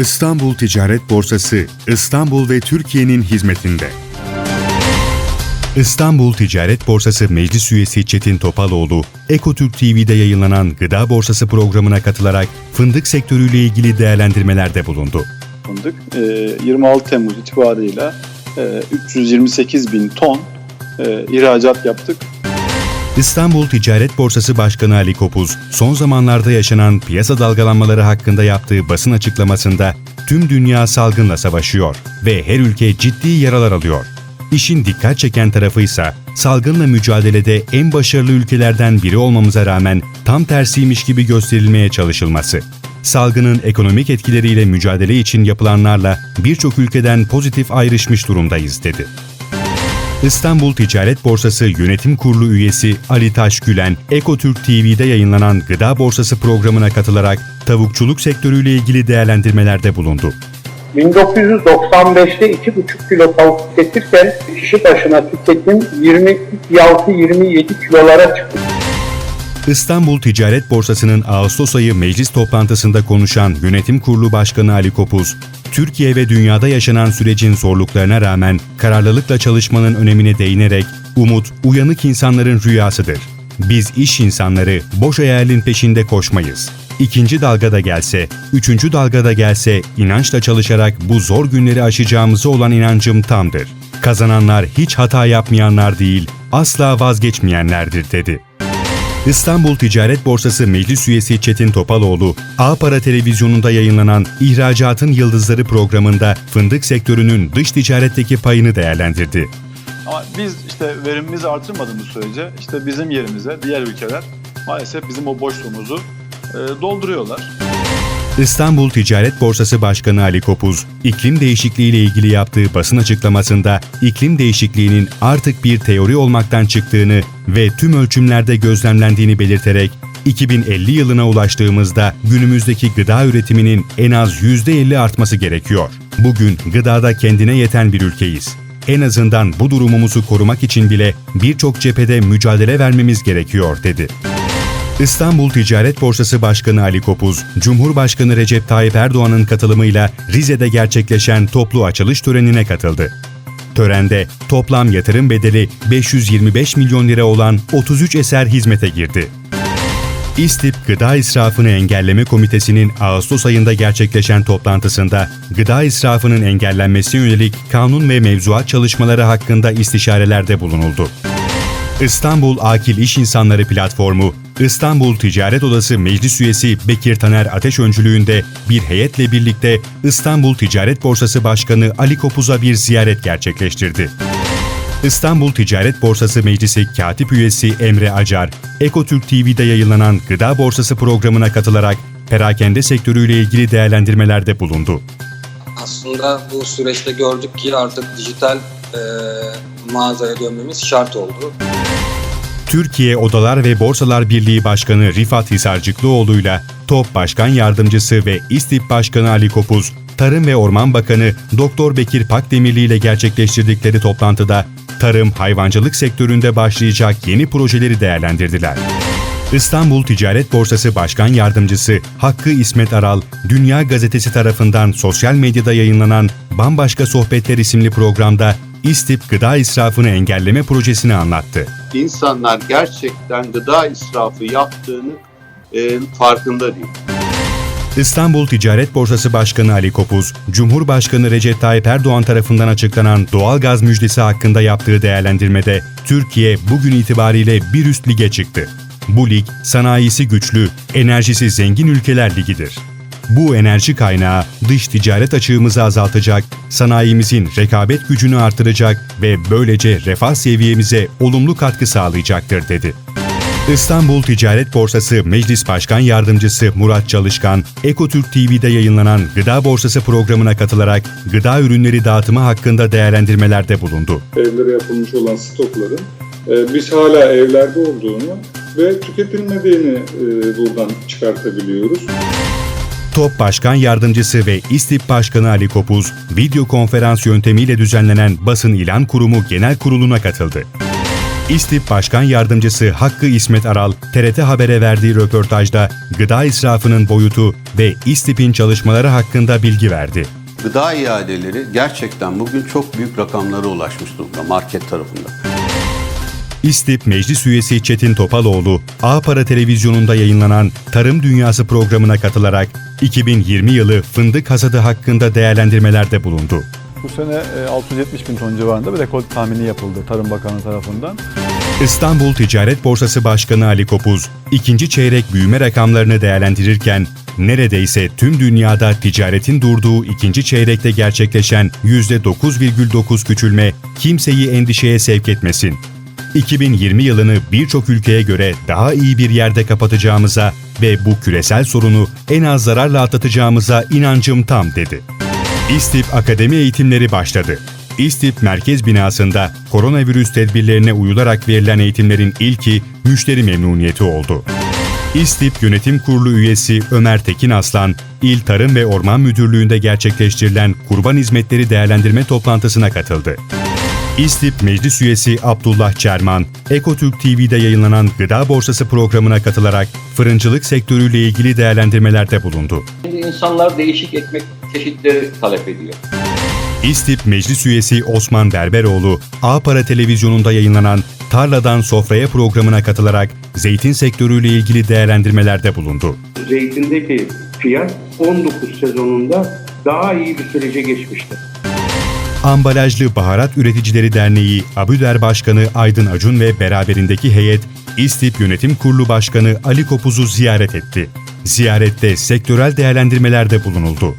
İstanbul Ticaret Borsası, İstanbul ve Türkiye'nin hizmetinde. İstanbul Ticaret Borsası Meclis Üyesi Çetin Topaloğlu, Ekotürk TV'de yayınlanan Gıda Borsası programına katılarak fındık sektörüyle ilgili değerlendirmelerde bulundu. fındık. Ee, 26 Temmuz itibarıyla e, 328 bin ton e, ihracat yaptık. İstanbul Ticaret Borsası Başkanı Ali Kopuz, son zamanlarda yaşanan piyasa dalgalanmaları hakkında yaptığı basın açıklamasında tüm dünya salgınla savaşıyor ve her ülke ciddi yaralar alıyor. İşin dikkat çeken tarafı ise salgınla mücadelede en başarılı ülkelerden biri olmamıza rağmen tam tersiymiş gibi gösterilmeye çalışılması. Salgının ekonomik etkileriyle mücadele için yapılanlarla birçok ülkeden pozitif ayrışmış durumdayız dedi. İstanbul Ticaret Borsası Yönetim Kurulu üyesi Ali Taş Gülen, Ekotürk TV'de yayınlanan Gıda Borsası programına katılarak tavukçuluk sektörüyle ilgili değerlendirmelerde bulundu. 1995'te 2,5 kilo tavuk tüketirken kişi başına tüketim 26-27 kilolara çıktı. İstanbul Ticaret Borsası'nın Ağustos ayı meclis toplantısında konuşan Yönetim Kurulu Başkanı Ali Kopuz, Türkiye ve dünyada yaşanan sürecin zorluklarına rağmen kararlılıkla çalışmanın önemine değinerek, umut, uyanık insanların rüyasıdır. Biz iş insanları boş hayalin peşinde koşmayız. İkinci dalgada gelse, üçüncü dalgada gelse inançla çalışarak bu zor günleri aşacağımıza olan inancım tamdır. Kazananlar hiç hata yapmayanlar değil, asla vazgeçmeyenlerdir dedi. İstanbul Ticaret Borsası Meclis Üyesi Çetin Topaloğlu, A Para Televizyonu'nda yayınlanan İhracatın Yıldızları programında fındık sektörünün dış ticaretteki payını değerlendirdi. Ama biz işte verimimizi artırmadığımız sürece işte bizim yerimize diğer ülkeler maalesef bizim o boşluğumuzu e, dolduruyorlar. İstanbul Ticaret Borsası Başkanı Ali Kopuz, iklim değişikliği ile ilgili yaptığı basın açıklamasında iklim değişikliğinin artık bir teori olmaktan çıktığını ve tüm ölçümlerde gözlemlendiğini belirterek 2050 yılına ulaştığımızda günümüzdeki gıda üretiminin en az %50 artması gerekiyor. Bugün gıdada kendine yeten bir ülkeyiz. En azından bu durumumuzu korumak için bile birçok cephede mücadele vermemiz gerekiyor dedi. İstanbul Ticaret Borsası Başkanı Ali Kopuz, Cumhurbaşkanı Recep Tayyip Erdoğan'ın katılımıyla Rize'de gerçekleşen toplu açılış törenine katıldı. Törende toplam yatırım bedeli 525 milyon lira olan 33 eser hizmete girdi. İSTİP Gıda İsrafını Engelleme Komitesi'nin Ağustos ayında gerçekleşen toplantısında gıda israfının engellenmesine yönelik kanun ve mevzuat çalışmaları hakkında istişarelerde bulunuldu. İstanbul Akil İş İnsanları Platformu, İstanbul Ticaret Odası Meclis Üyesi Bekir Taner Ateş öncülüğünde bir heyetle birlikte İstanbul Ticaret Borsası Başkanı Ali Kopuz'a bir ziyaret gerçekleştirdi. İstanbul Ticaret Borsası Meclisi Katip Üyesi Emre Acar, Ekotürk TV'de yayınlanan Gıda Borsası programına katılarak perakende sektörüyle ilgili değerlendirmelerde bulundu. Aslında bu süreçte gördük ki artık dijital e, mağazaya dönmemiz şart oldu. Türkiye Odalar ve Borsalar Birliği Başkanı Rifat Hisarcıklıoğlu'yla TOP Başkan Yardımcısı ve İSTİP Başkanı Ali Kopuz, Tarım ve Orman Bakanı Doktor Bekir Pakdemirli ile gerçekleştirdikleri toplantıda tarım hayvancılık sektöründe başlayacak yeni projeleri değerlendirdiler. İstanbul Ticaret Borsası Başkan Yardımcısı Hakkı İsmet Aral, Dünya Gazetesi tarafından sosyal medyada yayınlanan Bambaşka Sohbetler isimli programda İSTİP Gıda İsrafını Engelleme Projesini anlattı. insanlar gerçekten gıda israfı yaptığını e, farkında değil. İstanbul Ticaret Borsası Başkanı Ali Kopuz, Cumhurbaşkanı Recep Tayyip Erdoğan tarafından açıklanan doğalgaz müjdesi hakkında yaptığı değerlendirmede Türkiye bugün itibariyle bir üst lige çıktı. Bu lig sanayisi güçlü, enerjisi zengin ülkeler ligidir. Bu enerji kaynağı dış ticaret açığımızı azaltacak, sanayimizin rekabet gücünü artıracak ve böylece refah seviyemize olumlu katkı sağlayacaktır dedi. İstanbul Ticaret Borsası Meclis Başkan Yardımcısı Murat Çalışkan, Ekotürk TV'de yayınlanan Gıda Borsası programına katılarak gıda ürünleri dağıtımı hakkında değerlendirmelerde bulundu. evlere yapılmış olan stokların e, biz hala evlerde olduğunu ve tüketilmediğini e, buradan çıkartabiliyoruz. TOP Başkan Yardımcısı ve İSTİP Başkanı Ali Kopuz, video konferans yöntemiyle düzenlenen Basın İlan Kurumu Genel Kurulu'na katıldı. İSTİP Başkan Yardımcısı Hakkı İsmet Aral, TRT Haber'e verdiği röportajda gıda israfının boyutu ve İSTİP'in çalışmaları hakkında bilgi verdi. Gıda iadeleri gerçekten bugün çok büyük rakamlara ulaşmış durumda market tarafında. İSTİP Meclis Üyesi Çetin Topaloğlu, A Para Televizyonu'nda yayınlanan Tarım Dünyası programına katılarak 2020 yılı fındık hasadı hakkında değerlendirmelerde bulundu. Bu sene e, 670 bin ton civarında bir rekor tahmini yapıldı Tarım Bakanı tarafından. İstanbul Ticaret Borsası Başkanı Ali Kopuz, ikinci çeyrek büyüme rakamlarını değerlendirirken, neredeyse tüm dünyada ticaretin durduğu ikinci çeyrekte gerçekleşen %9,9 küçülme kimseyi endişeye sevk etmesin. 2020 yılını birçok ülkeye göre daha iyi bir yerde kapatacağımıza ve bu küresel sorunu en az zararla atlatacağımıza inancım tam dedi. İSTİP Akademi eğitimleri başladı. İSTİP Merkez Binası'nda koronavirüs tedbirlerine uyularak verilen eğitimlerin ilki müşteri memnuniyeti oldu. İSTİP Yönetim Kurulu üyesi Ömer Tekin Aslan, İl Tarım ve Orman Müdürlüğü'nde gerçekleştirilen kurban hizmetleri değerlendirme toplantısına katıldı. İSTİP Meclis Üyesi Abdullah Çerman, Ekotürk TV'de yayınlanan Gıda Borsası programına katılarak fırıncılık sektörüyle ilgili değerlendirmelerde bulundu. Şimdi insanlar değişik ekmek çeşitleri talep ediyor. İSTİP Meclis Üyesi Osman Derberoğlu, A Para Televizyonu'nda yayınlanan Tarladan Sofraya programına katılarak zeytin sektörüyle ilgili değerlendirmelerde bulundu. Zeytindeki fiyat 19 sezonunda daha iyi bir sürece geçmiştir. Ambalajlı Baharat Üreticileri Derneği Abüder Başkanı Aydın Acun ve beraberindeki heyet, İSTİP Yönetim Kurulu Başkanı Ali Kopuz'u ziyaret etti. Ziyarette sektörel değerlendirmelerde bulunuldu.